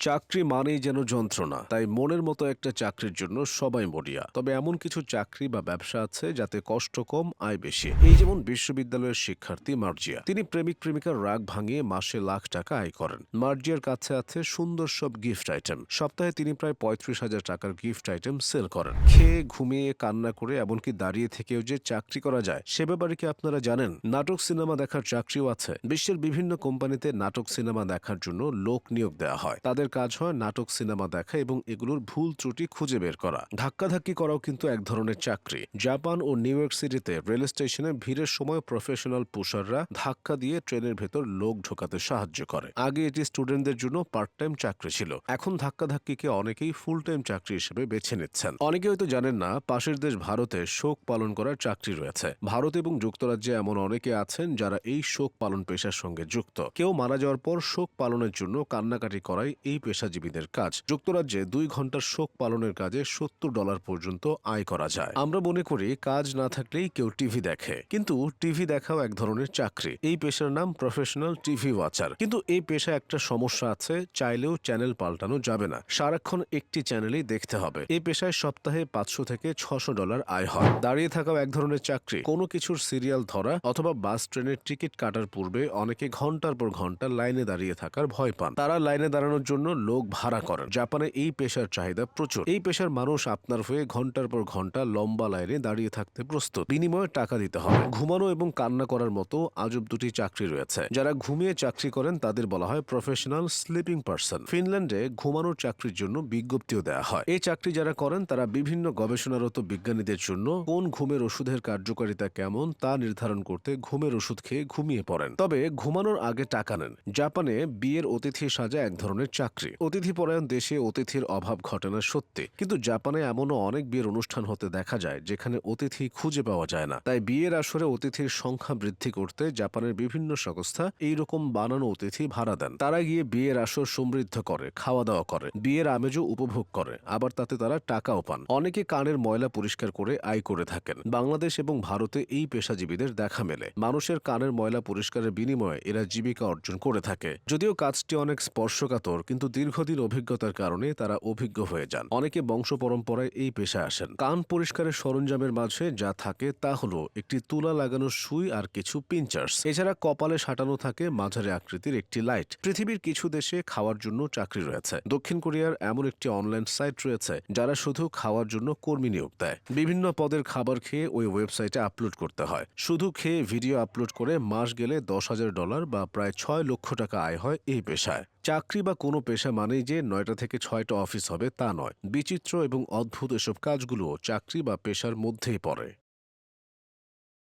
চাকরি মানেই যেন যন্ত্রণা, তাই মনের মতো একটা চাকরির জন্য সবাই মরিয়া। তবে এমন কিছু চাকরি বা ব্যবসা আছে যাতে কষ্ট কম, আয় বেশি। এই যেমন বিশ্ববিদ্যালয়ের শিক্ষার্থী মার্জিয়া। তিনি প্রেমিক প্রেমিকার রাগ ভাঙিয়ে মাসে লাখ টাকা আয় করেন। মার্জিয়ার কাছে আছে সুন্দর সব গিফট আইটেম। সপ্তাহে তিনি প্রায় পঁয়ত্রিশ হাজার টাকার গিফট আইটেম সেল করেন। খেয়ে, ঘুমিয়ে, কান্না করে, এমনকি দাঁড়িয়ে থেকেও যে চাকরি করা যায়, সে ব্যাপারে কি আপনারা জানেন? নাটক সিনেমা দেখার চাকরিও আছে। বিশ্বের বিভিন্ন কোম্পানিতে নাটক সিনেমা দেখার জন্য লোক নিয়োগ দেওয়া হয়। তাদের কাজ হয়, নাটক সিনেমা দেখা এবং এগুলোর ভুল ত্রুটি খুঁজে বের করা। ধাক্কাধাক্কি করাও কিন্তু এক ধরনের চাকরি। জাপান ও নিউ ইয়র্ক সিটিতে রেল স্টেশনে ভিড়ের সময় প্রফেশনাল পুষাররা ধাক্কা দিয়ে ট্রেনের ভেতর লোক ঢোকাতে সাহায্য করে। আগে এটি স্টুডেন্টদের জন্য পার্ট টাইম চাকরি ছিল। এখন ধাক্কাধাক্কিকে অনেকেই ফুল টাইম চাকরি হিসেবে বেছে নিচ্ছেন। অনেকে হয়তো জানেন না, পাশের দেশ ভারতে শোক পালন করার চাকরি রয়েছে। ভারত এবং যুক্তরাজ্যে এমন অনেকে আছেন যারা এই শোক পালন পেশার সঙ্গে যুক্ত। কেউ মারা যাওয়ার পর শোক পালনের জন্য কান্নাকাটি করাই এই পেশাজীবীদের কাজ। যুক্তরাজ্যে দুই ঘণ্টার শোক পালনের কাজে সত্তর ডলার পর্যন্ত আয় করা যায়। আমরা মনে করি, কাজ না থাকলেই কেউ টিভি দেখে। কিন্তু টিভি দেখাও এক ধরনের চাকরি। এই পেশার নাম প্রফেশনাল টিভি ওয়াচার। কিন্তু এই পেশা একটা সমস্যা আছে, চাইলেও চ্যানেল পাল্টানো যাবে না। সারাক্ষণ একটি চ্যানেলেই দেখতে হবে। এই পেশায় সপ্তাহে পাঁচশো থেকে ছশো ডলার আয় হয়। দাঁড়িয়ে থাকাও এক ধরনের চাকরি। কোনো কিছুর সিরিয়াল ধরা অথবা বাস ট্রেনের টিকিট কাটার পূর্বে অনেকে ঘণ্টার পর ঘণ্টা লাইনে দাঁড়িয়ে থাকার ভয় পান। তারা লাইনে দাঁড়ানোর জন্য লোক ভাড়া করেন। জাপানে এই পেশার চাহিদা প্রচুর। এই পেশার মানুষ আপনার হয়ে ঘণ্টার পর ঘণ্টা লম্বা লাইনে দাঁড়িয়ে থাকতে প্রস্তুত। বিনিময়ে টাকা দিতে হবে। ঘুমানো এবং কান্না করার মতো আজব দুটি চাকরি রয়েছে। যারা ঘুমিয়ে চাকরি করেন, তাদের বলা হয় প্রফেশনাল স্লিপিং পার্সন ফিনল্যান্ডে ঘুমানোর চাকরির জন্য বিজ্ঞপ্তিও দেওয়া হয়। এই চাকরি যারা করেন, তারা বিভিন্ন গবেষণারত বিজ্ঞানীদের জন্য কোন ঘুমের ওষুধের কার্যকারিতা কেমন তা নির্ধারণ করতে ঘুমের ওষুধ খেয়ে ঘুমিয়ে পড়েন। তবে ঘুমানোর আগে টাকা নেন। জাপানে বিয়ের অতিথি সাজা এক ধরনের চাকরি। অতিথি পরায়ণ দেশে অতিথির অভাব ঘটে না সত্যি। কিন্তু জাপানে এমনও অনেক বিয়ের অনুষ্ঠান হতে দেখা যায়, যেখানে অতিথি খুঁজে পাওয়া যায় না। তাই বিয়ের আসরে অতিথির সংখ্যা বৃদ্ধি করতে জাপানের বিভিন্ন সংস্থা এইরকম বানানো অতিথি ভাড়া দেন। তারা গিয়ে বিয়ের আসর সমৃদ্ধ করে খাওয়া দাওয়া করে, বিয়ের আমেজও উপভোগ করে। আবার তাতে তারা টাকাও পান। অনেকে কানের ময়লা পরিষ্কার করে আয় করে থাকেন। বাংলাদেশ এবং ভারতে এই পেশাজীবীদের দেখা মেলে। মানুষের কানের ময়লা পরিষ্কারের বিনিময়ে এরা জীবিকা অর্জন করে থাকে। যদিও কাজটি অনেক স্পর্শকাতর, কিন্তু দীর্ঘদিন অভিজ্ঞতার কারণে তারা অভিজ্ঞ হয়ে যান। অনেকে বংশ পরম্পরায় এই পেশায় আসেন। কান পরিষ্কারের সরঞ্জামের মাঝে যা থাকে তা হলো একটি তুলা লাগানো সুই আর কিছু পিঞ্চার্স এছাড়া কপালে সাঁটানো থাকে মাঝারি আকৃতির একটি লাইট পৃথিবীর কিছু দেশে খাওয়ার জন্য চাকরি রয়েছে। দক্ষিণ কোরিয়ার এমন একটি অনলাইন সাইট রয়েছে, যারা শুধু খাওয়ার জন্য কর্মী নিয়োগ দেয়। বিভিন্ন পদের খাবার খেয়ে ওই ওয়েবসাইটে আপলোড করতে হয়। শুধু খেয়ে ভিডিও আপলোড করে মাস গেলে দশ হাজার ডলার বা প্রায় ছয় লক্ষ টাকা আয় হয় এই পেশায়। চাকরি বা কোনো পেশা মানেই যে নয়টা থেকে ছয়টা অফিস হবে তা নয়। বিচিত্র এবং অদ্ভুত এসব কাজগুলো চাকরি বা পেশার মধ্যেই পড়ে।